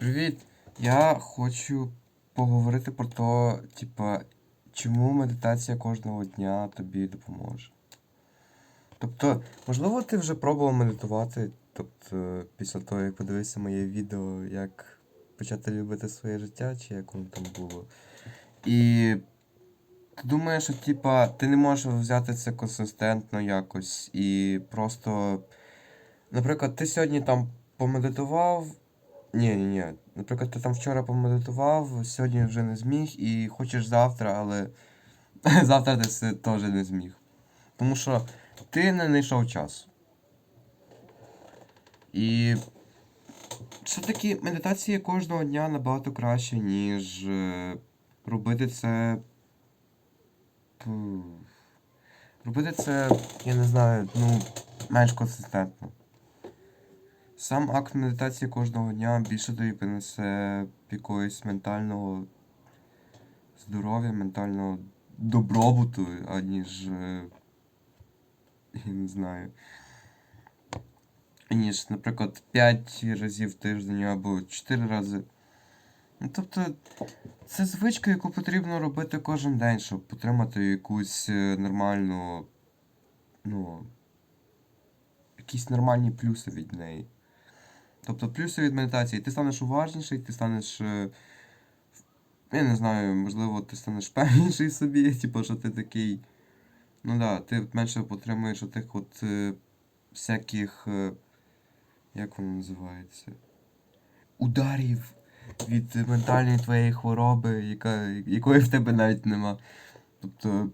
Привіт! Я хочу поговорити про те, типа, чому медитація кожного дня тобі допоможе. Тобто, можливо, ти вже пробував медитувати, тобто, після того, як подивився моє відео, як почати любити своє життя, чи як воно там було. І ти думаєш, що типа, ти не можеш взяти це консистентно якось і просто. Наприклад, ти сьогодні там помедитував. Ні, ні, ні. Наприклад, ти там вчора помедитував, сьогодні вже не зміг і хочеш завтра, але завтра ти це теж не зміг. Тому що ти не знайшов часу. І все-таки медитація кожного дня набагато краще, ніж е, робити це. Робити це, я не знаю, ну, менш консистентно. Сам акт медитації кожного дня більше тобі принесе якогось ментального здоров'я, ментального добробуту, аніж. е, Я не знаю. Ніж, наприклад, 5 разів в тиждень або 4 рази. Ну, тобто, це звичка, яку потрібно робити кожен день, щоб отримати якусь е, нормальну. Ну. Якісь нормальні плюси від неї. Тобто плюси від медитації. Ти станеш уважніший, ти станеш. е, Я не знаю, можливо, ти станеш певніший собі, типу, що ти такий. Ну да, ти менше отримуєш отих от е, всяких. е, Як воно називається? Ударів від ментальної твоєї хвороби, яка, якої в тебе навіть нема. Тобто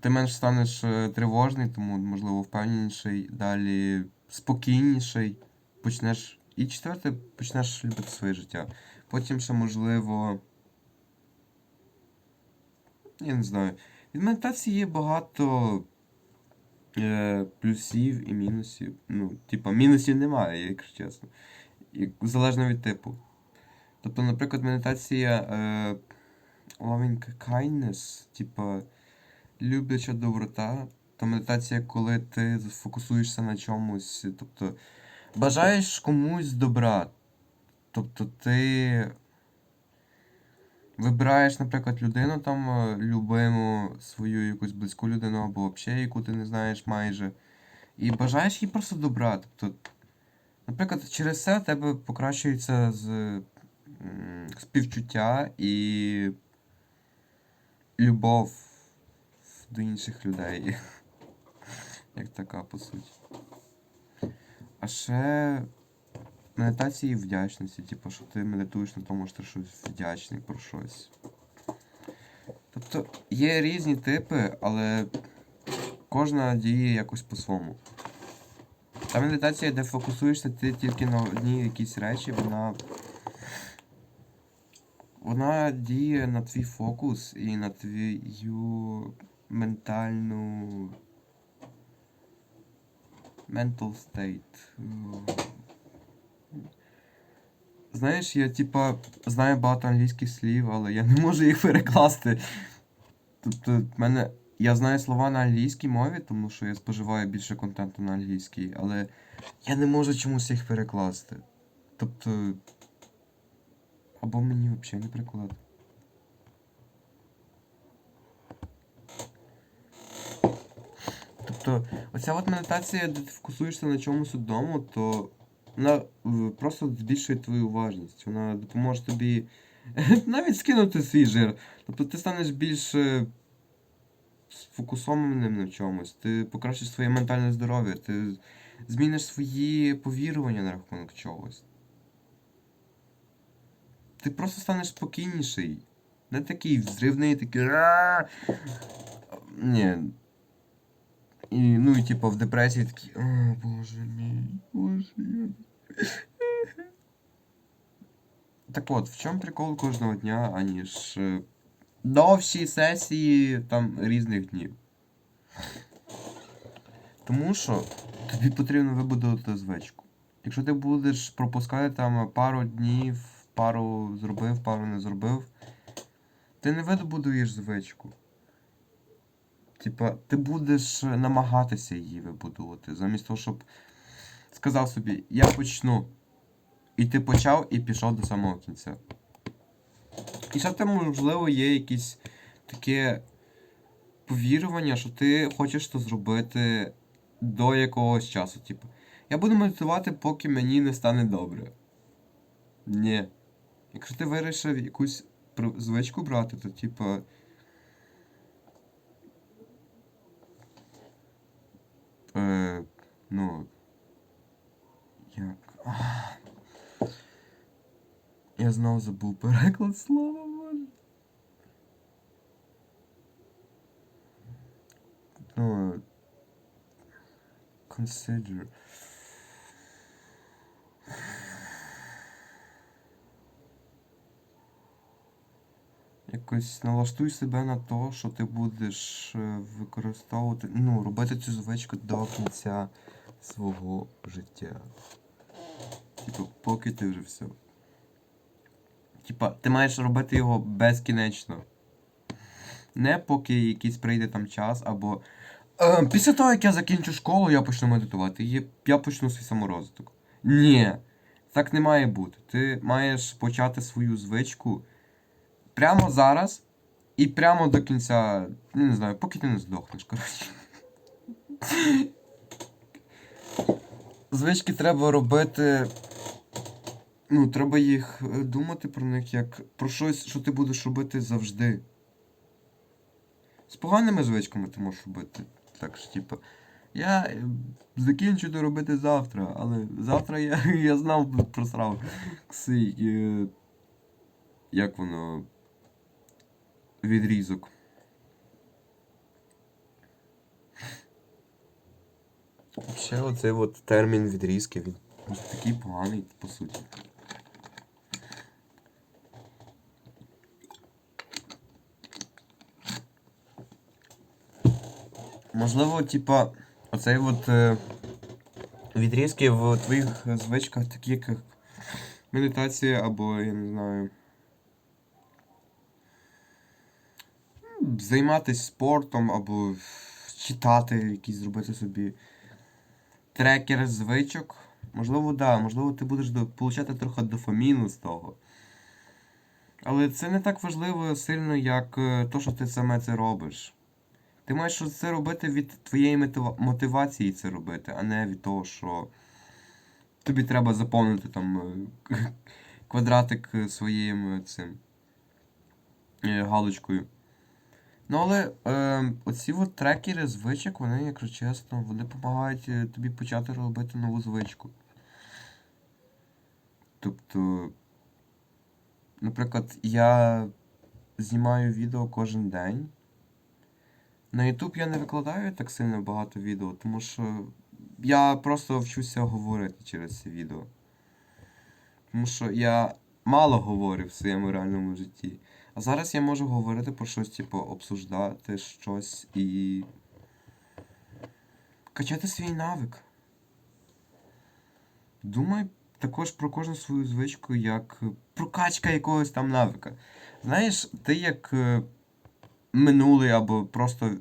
ти менш станеш е, тривожний, тому, можливо, впевненіший, далі спокійніший, почнеш. І четверте, почнеш любити своє життя. Потім ще, можливо. Я не знаю. Від медитації є багато е, плюсів і мінусів. Ну, типа, мінусів немає, якщо чесно. І, залежно від типу. Тобто, наприклад, медитація е, loving kindness, типа любляча доброта, то медитація, коли ти фокусуєшся на чомусь, тобто бажаєш комусь добра. Тобто ти вибираєш, наприклад, людину там, е, любиму, свою якусь близьку людину або взагалі, яку ти не знаєш майже. І бажаєш їй просто добра. Тобто, наприклад, через це в тебе покращується з співчуття і любов до інших людей. Як така, по суті. А ще медитації вдячності, типу, що ти медитуєш на тому, що ти щось вдячний про щось. Тобто є різні типи, але кожна діє якось по-своєму. Та медитація, де фокусуєшся ти тільки на одній якійсь речі, вона. Вона діє на твій фокус і на твою ментальну. Mental state. Знаєш, я типа знаю багато англійських слів, але я не можу їх перекласти. Тобто, в мене. Я знаю слова на англійській мові, тому що я споживаю більше контенту на англійській, але я не можу чомусь їх перекласти. Тобто. Або мені взагалі не перекладати. Тобто, оця от медитація, де ти фокусуєшся на чомусь одному, то вона е, просто збільшує твою уважність. Вона допоможе тобі навіть скинути свій жир. Тобто ти станеш більш е, сфокусованим на чомусь, ти покращиш своє ментальне здоров'я, ти зміниш свої повірування на рахунок чогось. Ти просто станеш спокійніший. Не такий взривний, такий. Ні. І, ну і типу в депресії такий. О, боже мій, боже я. Так от, в чому прикол кожного дня, аніж е, довші сесії там різних днів. Тому що тобі потрібно вибудувати звичку. Якщо ти будеш пропускати там пару днів, пару зробив, пару не зробив, ти не вибудуєш звичку. Типа, ти будеш намагатися її вибудувати, замість того, щоб сказав собі, я почну. І ти почав і пішов до самого кінця. І ще тебе, можливо, є якісь таке повірування, що ти хочеш то зробити до якогось часу. Типу, я буду медитувати, поки мені не стане добре. Ні. Якщо ти вирішив якусь звичку брати, то типа. Е, ну. Як. Ах. Я знов забув переклад слова, боже. Ну. Consider. Якось налаштуй себе на те, що ти будеш е, використовувати, ну, робити цю звичку до кінця свого життя. Типу, поки ти вже все. Типа, ти маєш робити його безкінечно. Не поки якийсь прийде там час, або. Е, після того, як я закінчу школу, я почну медитувати. Я почну свій саморозвиток. Ні. Так не має бути. Ти маєш почати свою звичку прямо зараз і прямо до кінця. Ну, не знаю, поки ти не здохнеш, коротше. Звички треба робити. Ну, треба їх е, думати про них як про щось, що ти будеш робити завжди. З поганими звичками ти можеш робити. Так що, типу, я е, закінчу то робити завтра, але завтра я, я знав просрав цей, е, як воно. Відрізок. Ще оцей от термін відрізки, він такий поганий, по суті. Можливо, типа, оцей от е, відрізки в твоїх звичках, такі як медитація або, я не знаю. Займатися спортом або читати, якісь зробити собі трекер звичок. Можливо, да, можливо, ти будеш получати трохи дофаміну з того. Але це не так важливо сильно, як е, то, що ти саме це робиш. Ти маєш це робити від твоєї мотивації це робити, а не від того, що тобі треба заповнити там е, квадратик е, своїм е, цим галочкою. Ну, але е, оці от трекери звичок, вони, якщо чесно, вони допомагають тобі почати робити нову звичку. Тобто, наприклад, я знімаю відео кожен день. На YouTube я не викладаю так сильно багато відео, тому що я просто вчуся говорити через ці відео. Тому що я мало говорю в своєму реальному житті. А зараз я можу говорити про щось, типу, обсуждати щось і. качати свій навик. Думай також про кожну свою звичку як прокачка якогось там навика. Знаєш, ти як е, минулий або просто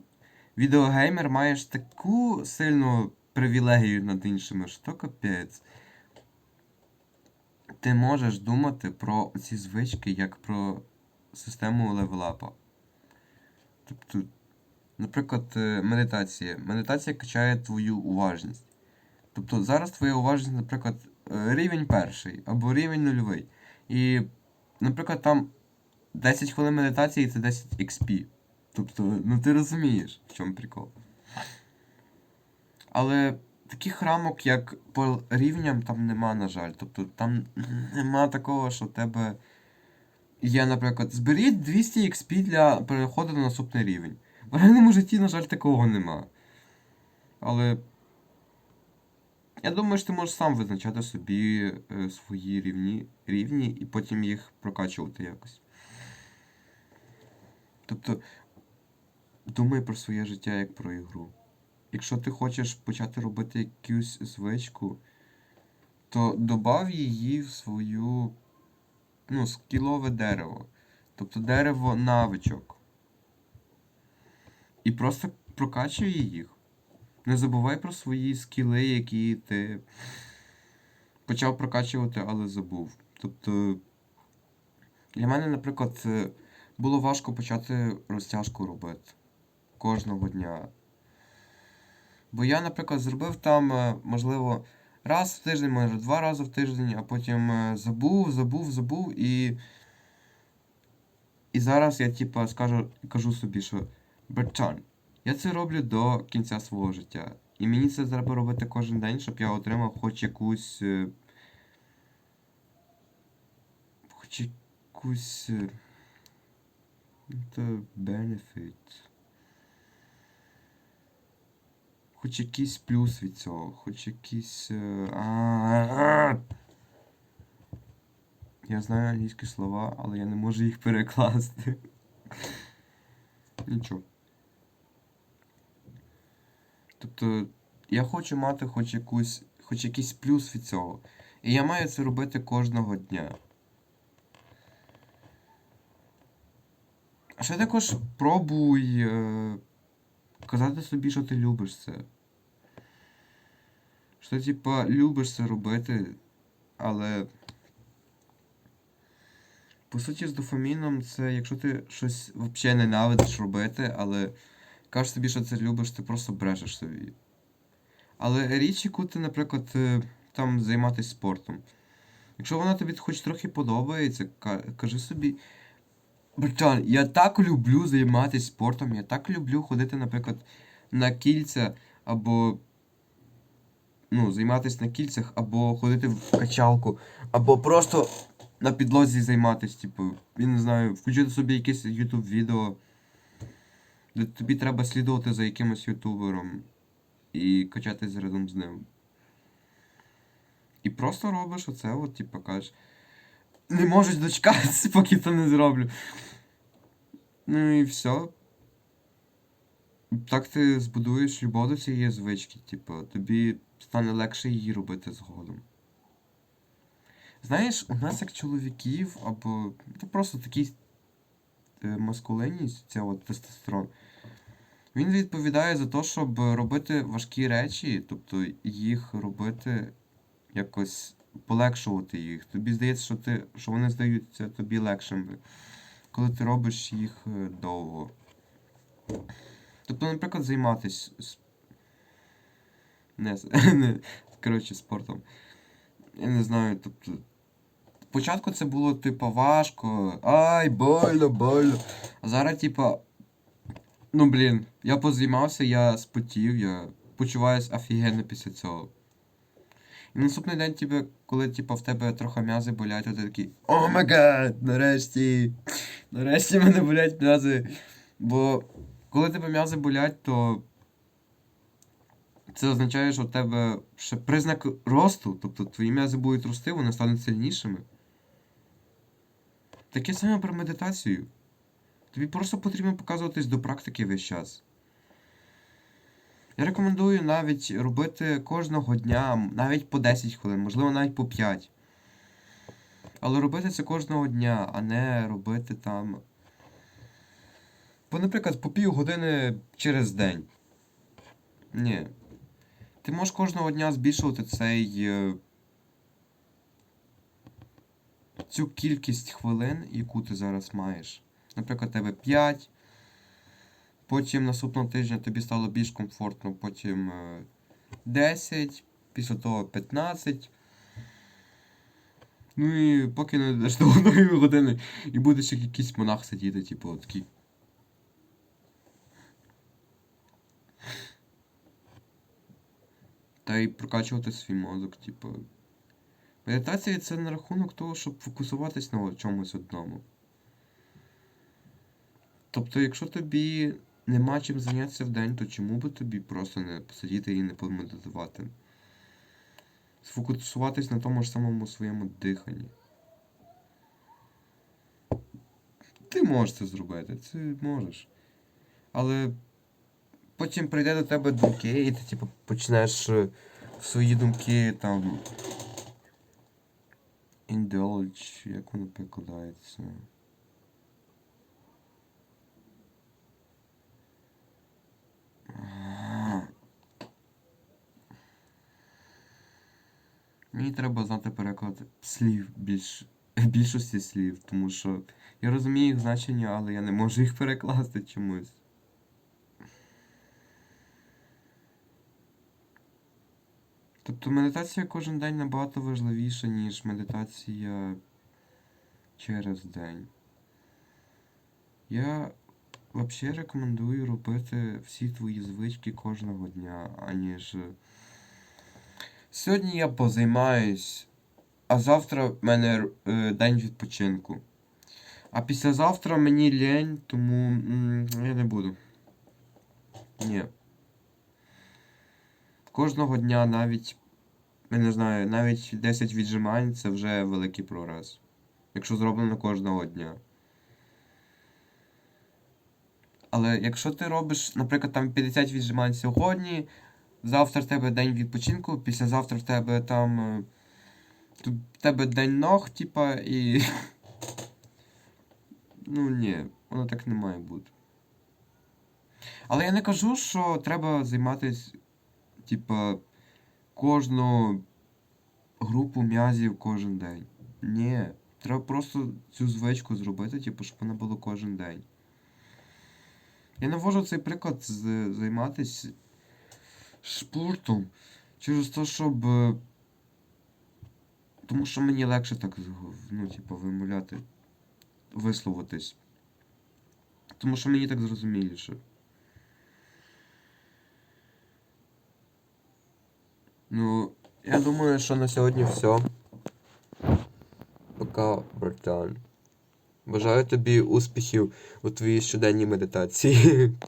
відеогеймер маєш таку сильну привілегію над іншими, що капець. Ти можеш думати про ці звички як про систему левелапа. Тобто, наприклад, е, медитація. Медитація качає твою уважність. Тобто зараз твоя уважність, наприклад, е, рівень перший або рівень нульовий. І, наприклад, там 10 хвилин медитації це 10 XP. Тобто, ну ти розумієш, в чому прикол. Але таких рамок, як по рівням, там нема, на жаль. Тобто там нема такого, що тебе є, наприклад, зберіть 200 XP для переходу на наступний рівень. В реальному житті, на жаль, такого нема. Але. Я думаю, що ти можеш сам визначати собі е, свої рівні, рівні і потім їх прокачувати якось. Тобто, думай про своє життя як про ігру. Якщо ти хочеш почати робити якусь звичку, то добав її в свою ну, скілове дерево. Тобто дерево навичок. І просто прокачуй їх. Не забувай про свої скіли, які ти почав прокачувати, але забув. Тобто, для мене, наприклад, було важко почати розтяжку робити кожного дня. Бо я, наприклад, зробив там, е, можливо, раз в тиждень, може два рази в тиждень, а потім е, забув, забув, забув і. І зараз я, типа, скажу, кажу собі, що братан, я це роблю до кінця свого життя. І мені це треба робити кожен день, щоб я отримав хоч якусь. е, Хоч якусь. ну, benefit. Хоч якийсь плюс від цього, хоч якийсь. е, Я знаю англійські слова, але я не можу їх перекласти. Нічого. Тобто, я хочу мати хоч якусь, хоч якийсь плюс від цього. І я маю це робити кожного дня. А ще також пробуй е, казати собі, що ти любиш це. Що типа, любиш це робити, але. По суті, з дофаміном це якщо ти щось взагалі ненавидиш робити, але кажеш собі, що це любиш, ти просто брешеш собі. Але річ, яку ти, наприклад, е, там займатися спортом. Якщо вона тобі хоч трохи подобається, кажи собі. Братан, я так люблю займатися спортом, я так люблю ходити, наприклад, на кільця, або ну, займатися на кільцях, або ходити в качалку, або просто на підлозі займатися, типу, я не знаю, включити собі якесь YouTube відео, де тобі треба слідувати за якимось ютубером і качатись разом з ним. І просто робиш оце, от, типу, кажеш. Не можуть дочекатися, поки то не зроблю. Ну і все. Так ти збудуєш любов до цієї звички, типу, тобі стане легше її робити згодом. Знаєш, у нас як чоловіків, або ну, просто такий е, маскулинність, ця от тестостерон, він відповідає за те, щоб робити важкі речі, тобто їх робити якось полегшувати їх. Тобі здається, що ти, що вони здаються тобі легшими, коли ти робиш їх е, довго. Тобто, наприклад, займатися не, не, коротше, спортом. Я не знаю, тобто. Спочатку це було, типу, важко. Ай, больно, больно. А зараз, типа. Ну, блін, я позаймався, я спотів, я почуваюсь офігенно після цього. І наступний день, тебе, коли типу, в тебе трохи м'язи болять, то ти такий О май гад, нарешті. Нарешті мене болять м'язи. Бо коли тебе м'язи болять, то це означає, що в тебе ще признак росту, тобто твої м'язи будуть рости, вони стануть сильнішими. Таке саме про медитацію. Тобі просто потрібно показуватись до практики весь час. Я рекомендую навіть робити кожного дня, навіть по 10 хвилин, можливо, навіть по 5. Але робити це кожного дня, а не робити там. Бо, наприклад, по пів години через день. Ні. Ти можеш кожного дня збільшувати цей. е, Цю кількість хвилин, яку ти зараз маєш. Наприклад, тебе 5. Потім наступного тижня тобі стало більш комфортно, потім е, 10, після того 15. Ну і поки не дійдеш до одної години і будеш як якийсь монах сидіти, типу, такий. Та й прокачувати свій мозок, типу. Медитація це на рахунок того, щоб фокусуватись на чомусь одному. Тобто, якщо тобі нема чим зайнятися в день, то чому би тобі просто не посидіти і не помедитувати? Сфокусуватись на тому ж самому своєму диханні. Ти можеш це зробити, це можеш. Але потім прийде до тебе думки, і ти типу почнеш е, свої думки там. Indulge, як воно перекладається? Мені треба знати переклад слів більш... більшості слів, тому що я розумію їх значення, але я не можу їх перекласти чомусь. Тобто медитація кожен день набагато важливіша, ніж медитація через день. Я взагалі рекомендую робити всі твої звички кожного дня, аніж. Сьогодні я позаймаюсь, а завтра в мене е, день відпочинку. А післязавтра мені лень, тому м, я не буду. Ні. Кожного дня навіть, я не знаю, навіть 10 віджимань це вже великий прогрес. Якщо зроблено кожного дня. Але якщо ти робиш, наприклад, там 50 віджимань сьогодні, завтра в тебе день відпочинку, післязавтра в тебе там. е, тут В тебе день ног, типа, і. Ну ні, воно так не має бути. Але я не кажу, що треба займатися, типа, кожну групу м'язів кожен день. Ні. Треба просто цю звичку зробити, типу, щоб вона була кожен день. Я навожу цей приклад з займатися спортом через те, щоб. е, Тому що мені легше так, ну, типу, вимовляти, висловитись. Тому що мені так зрозуміліше. Ну, я думаю, що на сьогодні все. Пока, братан. Бажаю тобі успіхів у твоїй щоденній медитації.